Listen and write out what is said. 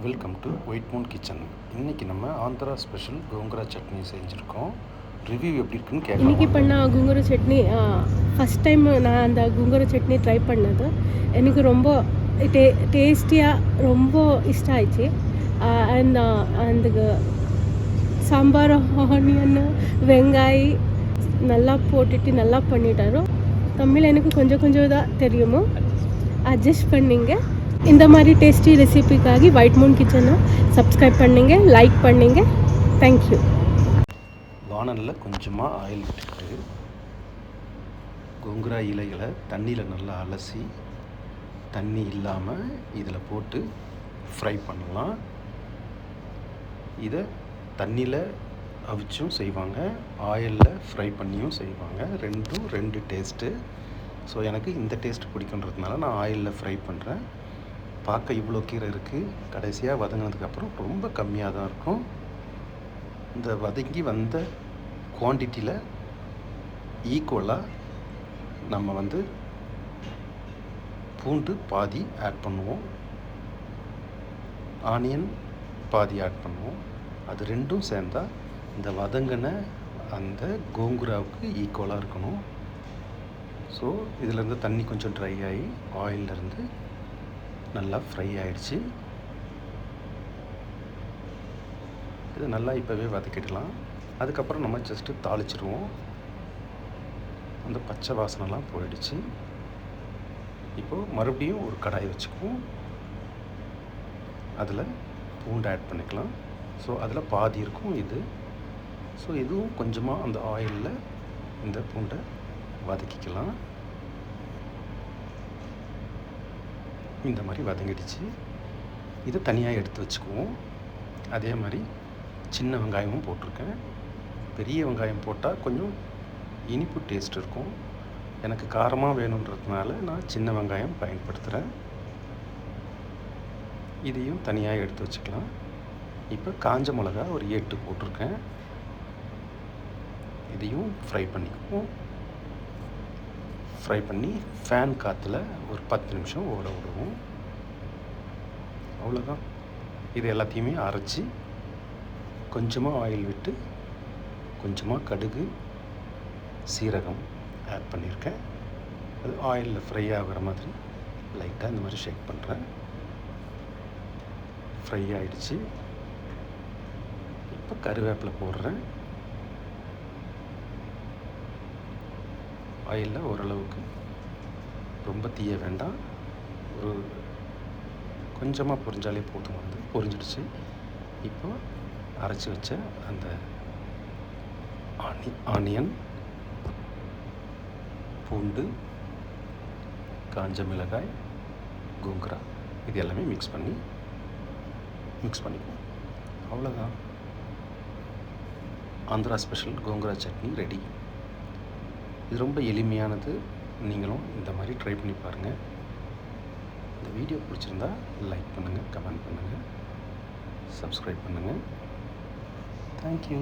Welcome to white moon kitchen இன்றைக்கி நம்ம Andhra special gongura chutney செஞ்சுருக்கோம். ரிவ்யூ எப்படி இருக்குன்னு இன்னைக்கு கேட்கலாம் பண்ண குங்குர சட்னி ஃபஸ்ட் டைம் நான் அந்த குங்குர சட்னி ட்ரை பண்ணது. எனக்கு ரொம்ப டே டேஸ்டியாக ரொம்ப இஷ்டம் ஆயிடுச்சு அண்ட் அந்த சாம்பார் ஆனியன் வெங்காய் நல்லா போட்டுட்டு நல்லா பண்ணிட்டாரோ. தமிழ் எனக்கு கொஞ்சம் கொஞ்சம் தான் தெரியுமோ? அட்ஜஸ்ட் பண்ணிங்க. இந்த மாதிரி டேஸ்டி ரெசிபிக்காகி ஒயிட் மூன் கிச்சனை சப்ஸ்கிரைப் பண்ணுங்க லைக் பண்ணிங்க. தேங்க்யூ வானலில் கொஞ்சமாக ஆயில் விட்டுட்டு கொங்குரா இலைகளை தண்ணியில் நல்லா அலசி தண்ணி இல்லாமல் இதில் போட்டு ஃப்ரை பண்ணலாம். இதை தண்ணியில் அவிச்சும் செய்வாங்க ஆயிலில் ஃப்ரை பண்ணியும் செய்வாங்க. ரெண்டும் ரெண்டு டேஸ்ட்டு ஸோ எனக்கு இந்த டேஸ்ட் பிடிக்குன்றதுனால நான் ஆயிலில் ஃப்ரை பண்ணுறேன் பார்க்க இவ்வளோ கீரை இருக்குது கடைசியாக வதங்கினதுக்கப்புறம் ரொம்ப கம்மியாக தான் இருக்கும். இந்த வதங்கி வந்த குவான்டிட்டியில் ஈக்குவலாக நம்ம வந்து பூண்டு பாதி ஆட் பண்ணுவோம். ஆனியன் பாதி ஆட் பண்ணுவோம். அது ரெண்டும் சேர்ந்தா இந்த வதங்கின அந்த கோங்குராவுக்கு ஈக்குவலாக இருக்கணும். ஸோ இதிலேருந்து தண்ணி கொஞ்சம் ட்ரை ஆகி ஆயிலிருந்து நல்லா ஃப்ரை ஆகிடுச்சு இது நல்லா இப்போவே வதக்கிடலாம். அதுக்கப்புறம் நம்ம ஜஸ்ட்டு தாளிச்சிடுவோம் அந்த பச்சை வாசனைலாம் போயிடுச்சு. இப்போது மறுபடியும் ஒரு கடாய் வச்சுக்குவோம். அதில் பூண்டு ஆட் பண்ணிக்கலாம். ஸோ அதில் பாதி இருக்கும் இது. ஸோ இதுவும் கொஞ்சமாக அந்த ஆயிலில் இந்த பூண்டை வதக்கிக்கலாம். இந்த மாதிரி வதங்கிடுச்சு. இதை தனியாக எடுத்து வச்சுக்குவோம். அதே மாதிரி சின்ன வெங்காயமும் போட்டிருக்கேன். பெரிய வெங்காயம் போட்டால் கொஞ்சம் இனிப்பு டேஸ்ட் இருக்கும். எனக்கு காரமாக வேணுன்றதுனால நான் சின்ன வெங்காயம் பயன்படுத்துகிறேன். இதையும் தனியாக எடுத்து வச்சுக்கலாம். இப்போ காஞ்ச மிளகா ஒரு எட்டு போட்டிருக்கேன். இதையும் ஃப்ரை பண்ணிக்குவோம். ஃப்ரை பண்ணி ஃபேன் காற்றுல ஒரு பத்து நிமிஷம் ஓட விடுவோம். அவ்வளோதான் இது எல்லாத்தையுமே அரைச்சி கொஞ்சமாக ஆயில் விட்டு கொஞ்சமாக கடுகு சீரகம் ஆட் பண்ணியிருக்கேன். அது ஆயிலில் ஃப்ரை ஆகிற மாதிரி லைட்டாக இந்த மாதிரி ஷேக் பண்ணுறேன் ஃப்ரை ஆகிடுச்சு இப்போ கருவேப்பிலை போடுறேன். ஆயிலில் ஓரளவுக்கு. ரொம்ப தீய வேண்டாம். ஒரு கொஞ்சமாக பொரிஞ்சாலே போதும் வந்து. பொரிஞ்சிடுச்சு. இப்போ அரைச்சி வச்ச அந்த ஆனி ஆனியன் பூண்டு காஞ்ச மிளகாய் கோங்குரா. இது எல்லாமே மிக்ஸ் பண்ணி மிக்ஸ் பண்ணிக்குவோம். அவ்வளோதான் ஆந்திரா ஸ்பெஷல் கோங்குரா சட்னி ரெடி இது ரொம்ப எளிமையானது. நீங்களும் இந்த மாதிரி ட்ரை பண்ணி பாருங்கள் இந்த வீடியோ பிடிச்சிருந்தா லைக் பண்ணுங்கள் கமெண்ட் பண்ணுங்கள் சப்ஸ்கிரைப் பண்ணுங்கள் தேங்க்யூ